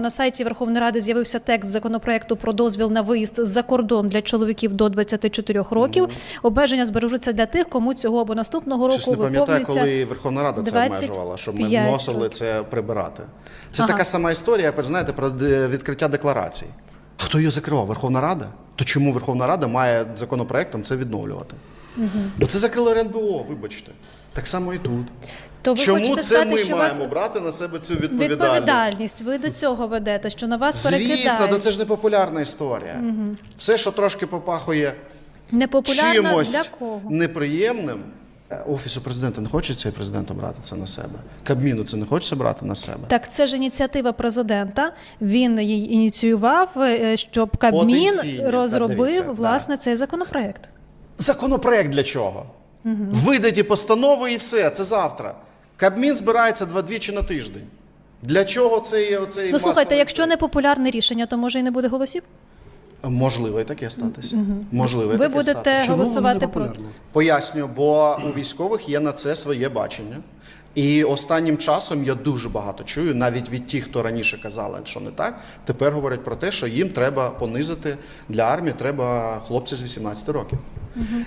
На сайті Верховної Ради з'явився текст законопроекту про дозвіл на виїзд за кордон для чоловіків до 24 років. Обмеження збережуться для тих, кому цього або наступного року не пам'ятаю, коли Верховна Рада це обмежувала, щоб ми років. вносили це прибирати. Це Ага. така сама історія, знаєте, про відкриття декларацій. Хто її закривав? Верховна Рада? То чому Верховна Рада має законопроектом це відновлювати? Бо це закрило РНБО, вибачте. Так само і тут. То ви Чому хочете це сказати, ми що маємо вас брати на себе цю відповідальність? відповідальність? Ви до цього ведете, що на вас Звісно, перекидають. то це ж не популярна історія. Все, що трошки попахує Непопулярно чимось для кого? неприємним. Е, Офісу президента не хочеться і президента брати це на себе. Кабміну це не хочеться брати на себе. Так, це ж ініціатива президента. Він її ініціював, е, щоб Кабмін Потенційні, та, розробив дивіться, да. власне цей законопроект. Законопроект для чого? Видаті постанови і все, це завтра. Кабмін збирається два-двічі на тиждень. Для чого цей оцей Ну слухайте, масовий якщо не популярне рішення, то може і не буде голосів. можливо і таке статися. Можливо, і Ви таке будете статися. Голосувати проти. Поясню, бо у військових є на це своє бачення. І останнім часом я дуже багато чую, навіть від тих, хто раніше казали, що не так, тепер говорять про те, що їм треба понизити для армії, треба хлопці з 18 років.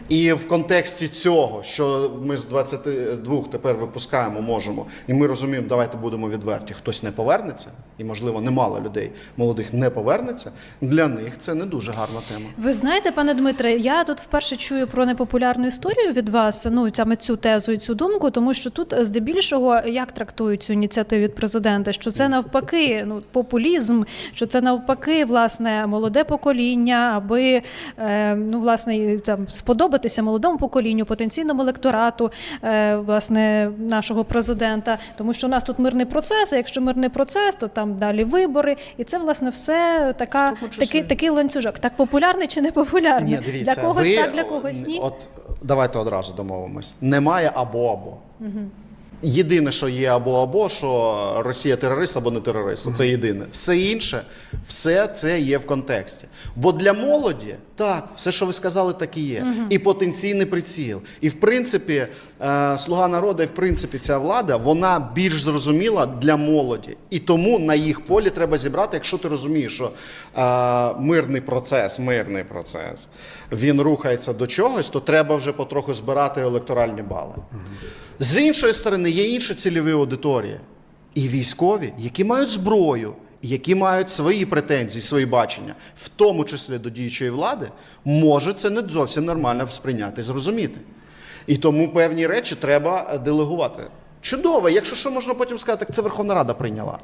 І в контексті цього, що ми з 22 тепер випускаємо, можемо, і ми розуміємо, давайте будемо відверті, хтось не повернеться, і можливо немало людей молодих не повернеться. Для них це не дуже гарна тема. Ви знаєте, пане Дмитре, я тут вперше чую про непопулярну історію від вас. Ну саме цю тезу і цю думку, тому що тут е, здебільшого як трактують цю ініціативу від президента, що це навпаки, ну популізм, що це навпаки, власне, молоде покоління, аби е, ну власне там сподобатися молодому поколінню, потенційному електорату, е, власне, нашого президента, тому що у нас тут мирний процес. А якщо мирний процес, то там далі вибори, і це власне все така такий такий ланцюжок. Так популярний чи не популярний? Ні, дивіться, для когось ви, так, для когось ні. От давайте одразу домовимось. Немає або або. Єдине, що є або або, що Росія терорист або не терорист. Це єдине. Все інше, все це є в контексті. Бо для молоді, так, все, що ви сказали, так і є. І потенційний приціл. І в принципі, е, слуга народу, і в принципі, ця влада, вона більш зрозуміла для молоді. І тому на їх полі треба зібрати, якщо ти розумієш, що е, мирний процес, мирний процес, він рухається до чогось, то треба вже потроху збирати електоральні бали. З іншої сторони, є інші цільові аудиторії і військові, які мають зброю, які мають свої претензії, свої бачення, в тому числі до діючої влади, може це не зовсім нормально сприйняти зрозуміти. І тому певні речі треба делегувати. Чудово, якщо що можна потім сказати, так це Верховна Рада прийняла.